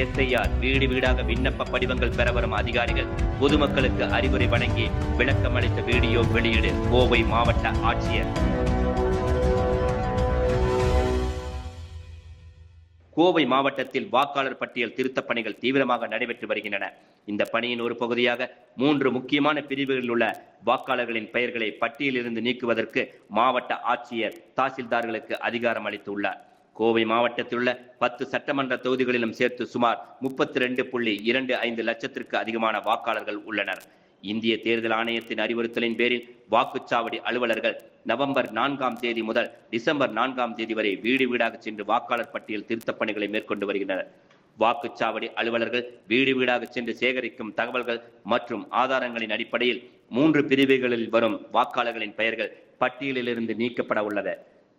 SIR வீடு வீடாக விண்ணப்ப படிவங்கள் பெற வரும் அதிகாரிகள் பொதுமக்களுக்கு அறிவுரை வழங்கி விளக்கம் அளித்த வீடியோ வெளியீடு கோவை மாவட்ட ஆட்சியர். கோவை மாவட்டத்தில் வாக்காளர் பட்டியல் திருத்தப் பணிகள் தீவிரமாக நடைபெற்று வருகின்றன. இந்த பணியின் ஒரு பகுதியாக மூன்று முக்கியமான பிரிவுகளில் உள்ள வாக்காளர்களின் பெயர்களை பட்டியலிருந்து நீக்குவதற்கு மாவட்ட ஆட்சியர் தாசில்தார்களுக்கு அதிகாரம் அளித்துள்ளார். கோவை மாவட்டத்தில் உள்ள பத்து சட்டமன்ற தொகுதிகளிலும் சேர்த்து சுமார் முப்பத்தி ரெண்டு புள்ளி இரண்டு ஐந்து லட்சத்திற்கு அதிகமான வாக்காளர்கள் உள்ளனர். இந்திய தேர்தல் ஆணையத்தின் அறிவுறுத்தலின் பேரில் வாக்குச்சாவடி அலுவலர்கள் நவம்பர் நான்காம் தேதி முதல் டிசம்பர் நான்காம் தேதி வரை வீடு வீடாக சென்று வாக்காளர் பட்டியல் திருத்தப் பணிகளை மேற்கொண்டு வருகின்றனர். வாக்குச்சாவடி அலுவலர்கள் வீடு வீடாக சென்று சேகரிக்கும் தகவல்கள் மற்றும் ஆதாரங்களின் அடிப்படையில் மூன்று பிரிவுகளில் வரும் வாக்காளர்களின் பெயர்கள் பட்டியலிலிருந்து நீக்கப்பட உள்ளது.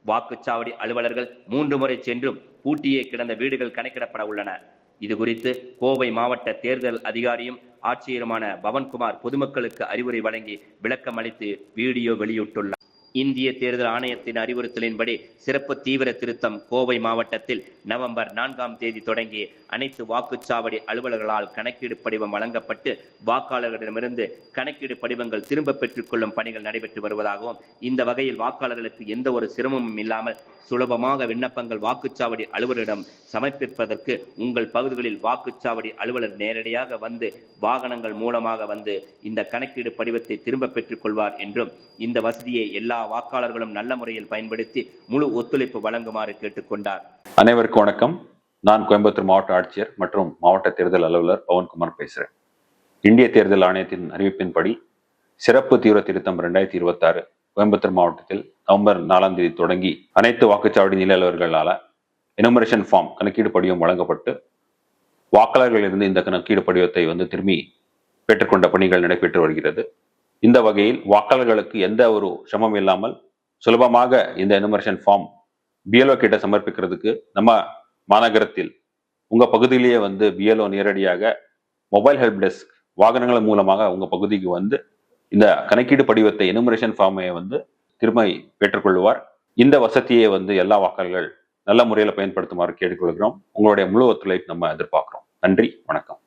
வாக்குச்சாவடி அலுவலர்கள் மூன்று முறை சென்றும் பூட்டியே கிடந்த வீடுகள் கணக்கிடப்பட உள்ளன. இது குறித்து கோவை மாவட்ட தேர்தல் அதிகாரியும் ஆட்சியருமான பவன்குமார் பொதுமக்களுக்கு அறிவுரை வழங்கி விளக்கம் அளித்து வீடியோ வெளியிட்டுள்ளார். இந்திய தேர்தல் ஆணையத்தின் அறிவுறுத்தலின்படி சிறப்பு தீவிர திருத்தம் கோவை மாவட்டத்தில் நவம்பர் நான்காம் தேதி தொடங்கி அனைத்து வாக்குச்சாவடி அலுவலர்களால் கணக்கீடு படிவம் வழங்கப்பட்டு வாக்காளர்களிடமிருந்து கணக்கீடு படிவங்கள் திரும்ப பெற்றுக்கொள்ளும் பணிகள் நடைபெற்று வருவதாகவும் இந்த வகையில் வாக்காளர்களுக்கு எந்த ஒரு சிரமமும் இல்லாமல் சுலபமாக விண்ணப்பங்கள் வாக்குச்சாவடி அலுவலரிடம் சமர்ப்பிப்பதற்கு உங்கள் பகுதிகளில் வாக்குச்சாவடி அலுவலர் நேரடியாக வந்து வாகனங்கள் மூலமாக வந்து இந்த கணக்கீடு படிவத்தை திரும்ப பெற்றுக் கொள்வார் என்றும் இந்த வசதியை எல்லா வாக்காளர்களும் நல்ல முறையில் பயன்படுத்தி முழு ஒத்துழைப்பு வழங்குமாறு கேட்டுக்கொண்டார். அனைவருக்கும் வணக்கம். நான் கோயம்புத்தூர் மாவட்ட ஆட்சியர் மற்றும் மாவட்ட தேர்தல் அலுவலர் பவன்குமார் பேசுகிறேன் இந்திய தேர்தல் ஆணையத்தின் அறிவிப்பின்படி சிறப்பு தீவிர திருத்தம் ரெண்டாயிரத்தி இருபத்தாறு கோயம்புத்தூர் மாவட்டத்தில் நவம்பர் நாலாம் தேதி தொடங்கி அனைத்து வாக்குச்சாவடி நில அலுவலர்களால் எனுமரேஷன் ஃபார்ம் கணக்கீடு படிவம் வழங்கப்பட்டு வாக்காளர்களிலிருந்து இந்த கணக்கீடு படிவத்தை வந்து திரும்பி பெற்றுக்கொண்ட பணிகள் நடைபெற்று வருகிறது. இந்த வகையில் வாக்காளர்களுக்கு எந்த ஒரு சிரமம் இல்லாமல் சுலபமாக இந்த எனுமரேஷன் ஃபார்ம் பிஎல்ஓ கிட்ட சமர்ப்பிக்கிறதுக்கு நம்ம மாநகரத்தில் உங்கள் பகுதியிலேயே வந்து பிஎல்ஓ நேரடியாக மொபைல் ஹெல்ப் டெஸ்க் வாகனங்கள் மூலமாக உங்கள் பகுதிக்கு வந்து இந்த கணக்கீடு படிவத்தை எனுமரேஷன் ஃபார்மை வந்து திரும்ப பெற்றுக்கொள்வார் இந்த வசதியை வந்து எல்லா வாக்காளர்கள் நல்ல முறையில் பயன்படுத்துமாறு கேட்டுக்கொள்கிறோம். உங்களுடைய முழு ஒத்துழைப்பு நம்ம எதிர்பார்க்குறோம். நன்றி வணக்கம்.